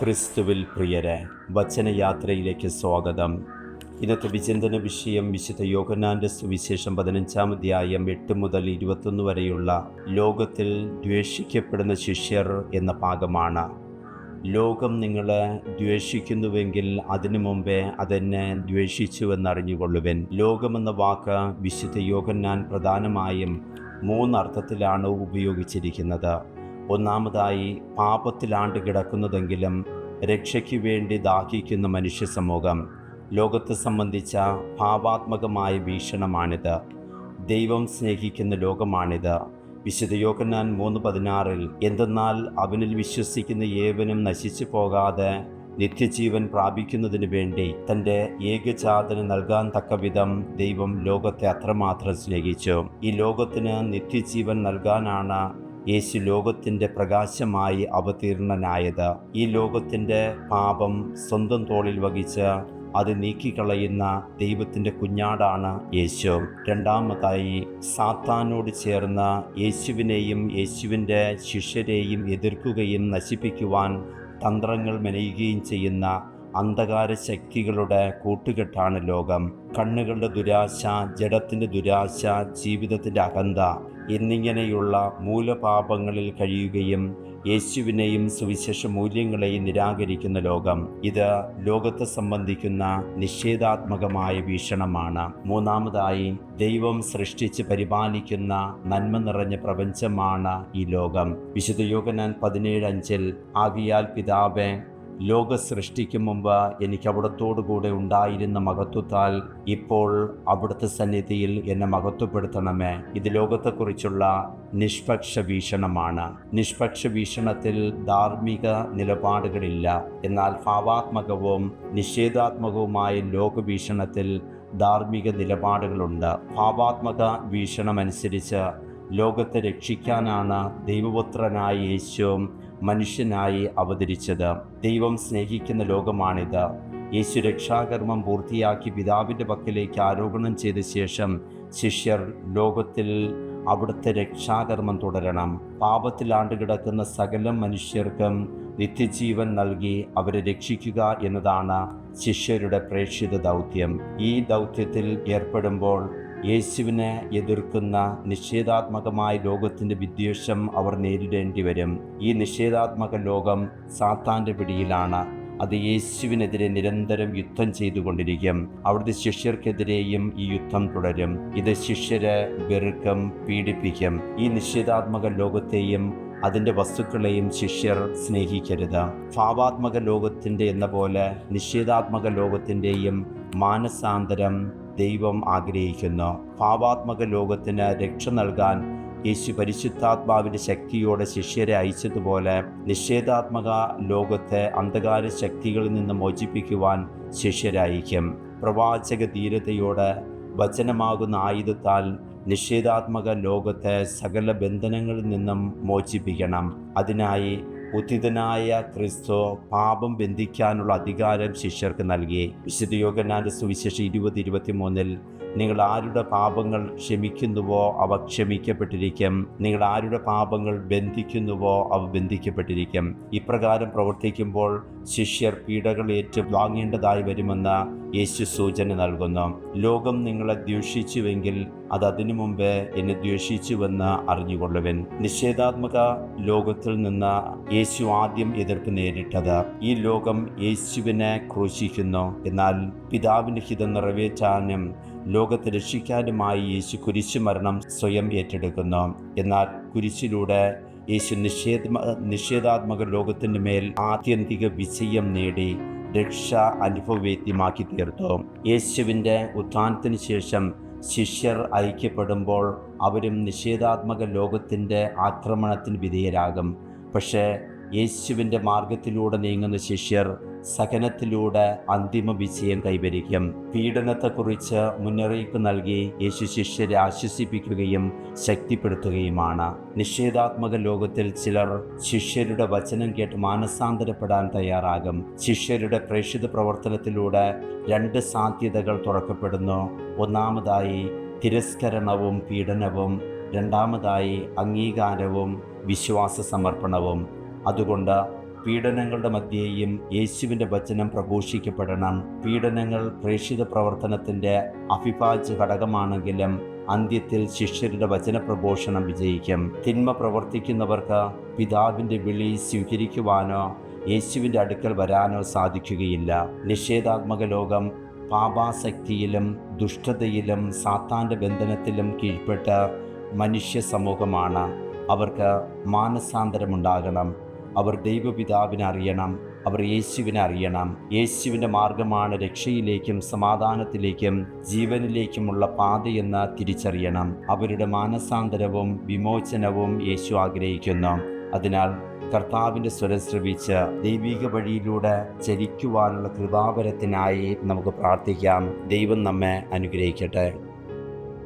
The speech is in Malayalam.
ക്രിസ്തുവിൽ പ്രിയരെ വചനയാത്രയിലേക്ക് സ്വാഗതം. ഇന്നത്തെ വിചിന്തന വിഷയം വിശുദ്ധ യോഗനാന്റെ സുവിശേഷം പതിനഞ്ചാം അധ്യായം എട്ട് മുതൽ ഇരുപത്തൊന്ന് വരെയുള്ള ലോകത്തിൽ ദ്വേഷിക്കപ്പെടുന്ന ശിഷ്യർ എന്ന ഭാഗമാണ്. ലോകം നിങ്ങളെ ദ്വേഷിക്കുന്നുവെങ്കിൽ അതിനു മുമ്പേ അതെന്നെ ദ്വേഷിച്ചുവെന്നറിഞ്ഞുകൊള്ളുവൻ. ലോകമെന്ന വാക്ക് വിശുദ്ധ യോഗന്നാൻ പ്രധാനമായും മൂന്നർത്ഥത്തിലാണ് ഉപയോഗിച്ചിരിക്കുന്നത്. ഒന്നാമതായി പാപത്തിലാണ്ട് കിടക്കുന്നതെങ്കിലും രക്ഷയ്ക്ക് വേണ്ടി ദാഹിക്കുന്ന മനുഷ്യ സമൂഹം ലോകത്തെ സംബന്ധിച്ച ഭാവാത്മകമായ വീക്ഷണമാണിത്. ദൈവം സ്നേഹിക്കുന്ന ലോകമാണിത്. വിശുദ്ധ യോഹന്നാൻ മൂന്ന് പതിനാറിൽ എന്തെന്നാൽ അവനിൽ വിശ്വസിക്കുന്ന ഏവനും നശിച്ചു പോകാതെ നിത്യജീവൻ പ്രാപിക്കുന്നതിന് വേണ്ടി തന്റെ ഏകജാതന് നൽകാൻ തക്കവിധം ദൈവം ലോകത്തെ അത്രമാത്രം സ്നേഹിച്ചു. ഈ ലോകത്തിന് നിത്യജീവൻ നൽകാനാണ് യേശു ലോകത്തിന്റെ പ്രകാശമായി അവതീർണനായത്. ഈ ലോകത്തിന്റെ പാപം സ്വന്തം തോളിൽ വഹിച്ച് അത് നീക്കിക്കളയുന്ന ദൈവത്തിന്റെ കുഞ്ഞാടാണ് യേശു. രണ്ടാമതായി സാത്താനോട് ചേർന്ന യേശുവിനെയും യേശുവിന്റെ ശിഷ്യരെയും എതിർക്കുകയും നശിപ്പിക്കുവാൻ തന്ത്രങ്ങൾ മെനയുകയും ചെയ്യുന്ന അന്ധകാര ശക്തികളുടെ കൂട്ടുകെട്ടാണ് ലോകം. കണ്ണുകളുടെ ദുരാശ ജഡത്തിന്റെ ദുരാശ ജീവിതത്തിന്റെ അകന്ത എന്നിങ്ങനെയുള്ള മൂലപാപങ്ങളിൽ കഴിയുകയും യേശുവിനെയും സുവിശേഷ മൂല്യങ്ങളെയും നിരാകരിക്കുന്ന ലോകം. ഇത് ലോകത്തെ സംബന്ധിക്കുന്ന നിഷേധാത്മകമായ വീക്ഷണമാണ്. മൂന്നാമതായി ദൈവം സൃഷ്ടിച്ച് പരിപാലിക്കുന്ന നന്മ നിറഞ്ഞ പ്രപഞ്ചമാണ് ഈ ലോകം. വിശുദ്ധ യോഗനാൻ പതിനേഴ് അഞ്ചിൽ ആകിയാൽ പിതാവേ ലോക സൃഷ്ടിക്കും മുമ്പ് എനിക്ക് അവിടത്തോടു കൂടെ ഉണ്ടായിരുന്ന മഹത്വത്താൽ ഇപ്പോൾ അവിടുത്തെ സന്നിധിയിൽ എന്നെ മഹത്വപ്പെടുത്തണമേ. ഇത് ലോകത്തെക്കുറിച്ചുള്ള നിഷ്പക്ഷ വീക്ഷണമാണ്. നിഷ്പക്ഷ വീക്ഷണത്തിൽ ധാർമ്മിക നിലപാടുകളില്ല. എന്നാൽ ഭാവാത്മകവും നിഷേധാത്മകവുമായ ലോകവീക്ഷണത്തിൽ ധാർമ്മിക നിലപാടുകളുണ്ട്. ഭാവാത്മക വീക്ഷണമനുസരിച്ച് ലോകത്തെ രക്ഷിക്കാനാണ് ദൈവപുത്രനായ യേശു മനുഷ്യനായി അവതരിച്ചത്. ദൈവം സ്നേഹിക്കുന്ന ലോകമാണിത്. യേശു രക്ഷാകർമ്മം പൂർത്തിയാക്കി പിതാവിന്റെ പക്കലേക്ക് ആരോപണം ചെയ്ത ശേഷം ശിഷ്യർ ലോകത്തിൽ അവിടുത്തെ രക്ഷാകർമ്മം തുടരണം. പാപത്തിലാണ്ട് കിടക്കുന്ന സകല മനുഷ്യർക്കും നിത്യജീവൻ നൽകി അവരെ രക്ഷിക്കുക എന്നതാണ് ശിഷ്യരുടെ പ്രേക്ഷിത ദൗത്യം. ഈ ദൗത്യത്തിൽ ഏർപ്പെടുമ്പോൾ യേശുവിനെ എതിർക്കുന്ന നിഷേധാത്മകമായ ലോകത്തിന്റെ വിദ്വേഷം അവർ നേരിടേണ്ടി വരും. ഈ നിഷേധാത്മക ലോകം സാത്താന്റെ പിടിയിലാണ്. അത് യേശുവിനെതിരെ നിരന്തരം യുദ്ധം ചെയ്തുകൊണ്ടിരിക്കും. അവിടുത്തെ ശിഷ്യർക്കെതിരെയും ഈ യുദ്ധം തുടരും. ഇത് ശിഷ്യരെ വെറുക്കും പീഡിപ്പിക്കും. ഈ നിഷേധാത്മക ലോകത്തെയും അതിന്റെ വസ്തുക്കളെയും ശിഷ്യർ സ്നേഹിക്കരുത്. ഭാവാത്മക ലോകത്തിന്റെ എന്ന പോലെ നിഷേധാത്മക ലോകത്തിന്റെയും മാനസാന്തരം ദൈവം ആഗ്രഹിക്കുന്നു. ഭാവാത്മക ലോകത്തിന് രക്ഷ നൽകാൻ യേശു പരിശുദ്ധാത്മാവിന്റെ ശക്തിയോടെ ശിഷ്യരെ അയച്ചതുപോലെ നിഷേധാത്മക ലോകത്തെ അന്ധകാര ശക്തികളിൽ നിന്ന് മോചിപ്പിക്കുവാൻ ശിഷ്യരയക്കും പ്രവാചക ധീരതയോടെ വചനമാകുന്ന ആയുധത്താൽ നിഷേധാത്മക ലോകത്തെ സകല ബന്ധനങ്ങളിൽ നിന്നും മോചിപ്പിക്കണം. അതിനായി ഉത്തിതനായ ക്രിസ്തു പാപം ബന്ധിക്കാനുള്ള അധികാരം ശിഷ്യർക്ക് നൽകി. വിശുദ്ധ യോഗനാന്റെ സുവിശേഷം ഇരുപത് ഇരുപത്തിമൂന്നിൽ നിങ്ങൾ ആരുടെ പാപങ്ങൾ ക്ഷമിക്കുന്നുവോ അവ ക്ഷമിക്കപ്പെട്ടിരിക്കും. നിങ്ങൾ ആരുടെ പാപങ്ങൾ ബന്ധിക്കുന്നുവോ അവ ബന്ധിക്കപ്പെട്ടിരിക്കും. ഇപ്രകാരം പ്രവർത്തിക്കുമ്പോൾ ശിഷ്യർ പീഡകൾ ഏറ്റു വാങ്ങേണ്ടതായി വരുമെന്ന് യേശു സൂചന നൽകുന്നു. ലോകം നിങ്ങളെ ദ്വേഷിച്ചുവെങ്കിൽ അത് അതിനു മുമ്പേ എന്നെ ദ്വേഷിച്ചുവെന്ന് അറിഞ്ഞുകൊള്ളുവൻ. നിഷേധാത്മക ലോകത്തിൽ നിന്ന് യേശു ആദ്യം എതിർപ്പ് നേരിട്ടത് ഈ ലോകം യേശുവിനെ ക്രൂശിക്കുന്നു. എന്നാൽ പിതാവിന്റെ ഹിതം നിറവേറ്റാനും ലോകത്തെ രക്ഷിക്കാനുമായി യേശു കുരിശു മരണം സ്വയം ഏറ്റെടുക്കുന്നു. എന്നാൽ കുരിശിലൂടെ യേശു നിഷേധ നിഷേധാത്മക ലോകത്തിന്റെ മേൽ ആത്യന്തിക വിജയം നേടി രക്ഷ അനുഭവവേദ്യമാക്കി തീർത്തു. യേശുവിന്റെ ഉത്ഥാനത്തിന് ശേഷം ശിഷ്യർ ഐക്യപ്പെടുമ്പോൾ അവരും നിഷേധാത്മക ലോകത്തിന്റെ ആക്രമണത്തിന് വിധേയരാകും. പക്ഷേ യേശുവിന്റെ മാർഗത്തിലൂടെ നീങ്ങുന്ന ശിഷ്യർ സഹനത്തിലൂടെ അന്തിമ വിജയം കൈവരിക്കും. പീഡനത്തെക്കുറിച്ച് മുന്നറിയിപ്പ് നൽകി യേശു ശിഷ്യരെ ആശ്വസിപ്പിക്കുകയും ശക്തിപ്പെടുത്തുകയുമാണ്. നിഷേധാത്മക ലോകത്തിൽ ചിലർ ശിഷ്യരുടെ വചനം കേട്ട് മാനസാന്തരപ്പെടാൻ തയ്യാറാകും. ശിഷ്യരുടെ പ്രേക്ഷിത പ്രവർത്തനത്തിലൂടെ രണ്ട് സാധ്യതകൾ തുറക്കപ്പെടുന്നു. ഒന്നാമതായി തിരസ്കരണവും പീഡനവും. രണ്ടാമതായി അംഗീകാരവും വിശ്വാസ സമർപ്പണവും. അതുകൊണ്ട് പീഡനങ്ങളുടെ മധ്യേയും യേശുവിന്റെ വചനം പ്രഘോഷിക്കപ്പെടണം. പീഡനങ്ങൾ പ്രേക്ഷിത പ്രവർത്തനത്തിന്റെ അഭിഭാജ്യ ഘടകമാണെങ്കിലും അന്ത്യത്തിൽ ശിഷ്യരുടെ വചനപ്രഘോഷണം വിജയിക്കും. തിന്മ പ്രവർത്തിക്കുന്നവർക്ക് പിതാവിന്റെ വിളി സ്വീകരിക്കുവാനോ യേശുവിന്റെ അടുക്കൽ വരാനോ സാധിക്കുകയില്ല. നിഷേധാത്മക ലോകം പാപാസക്തിയിലും ദുഷ്ടതയിലും സാത്താന്റെ ബന്ധനത്തിലും കീഴ്പ്പെട്ട മനുഷ്യ സമൂഹമാണ്. അവർക്ക് മാനസാന്തരമുണ്ടാകണം. അവർ ദൈവപിതാവിനെ അറിയണം അവർ യേശുവിനെ അറിയണം. യേശുവിന്റെ മാർഗമാണ് രക്ഷയിലേക്കും സമാധാനത്തിലേക്കും ജീവനിലേക്കുമുള്ള പാതയെന്ന് തിരിച്ചറിയണം. അവരുടെ മാനസാന്തരവും വിമോചനവും യേശു ആഗ്രഹിക്കുന്നു. അതിനാൽ കർത്താവിന്റെ സ്വരം ശ്രവിച്ച് ദൈവിക വഴിയിലൂടെ ചരിക്കുവാനുള്ള കൃപാപരത്തിനായി നമുക്ക് പ്രാർത്ഥിക്കാം. ദൈവം നമ്മെ അനുഗ്രഹിക്കട്ടെ.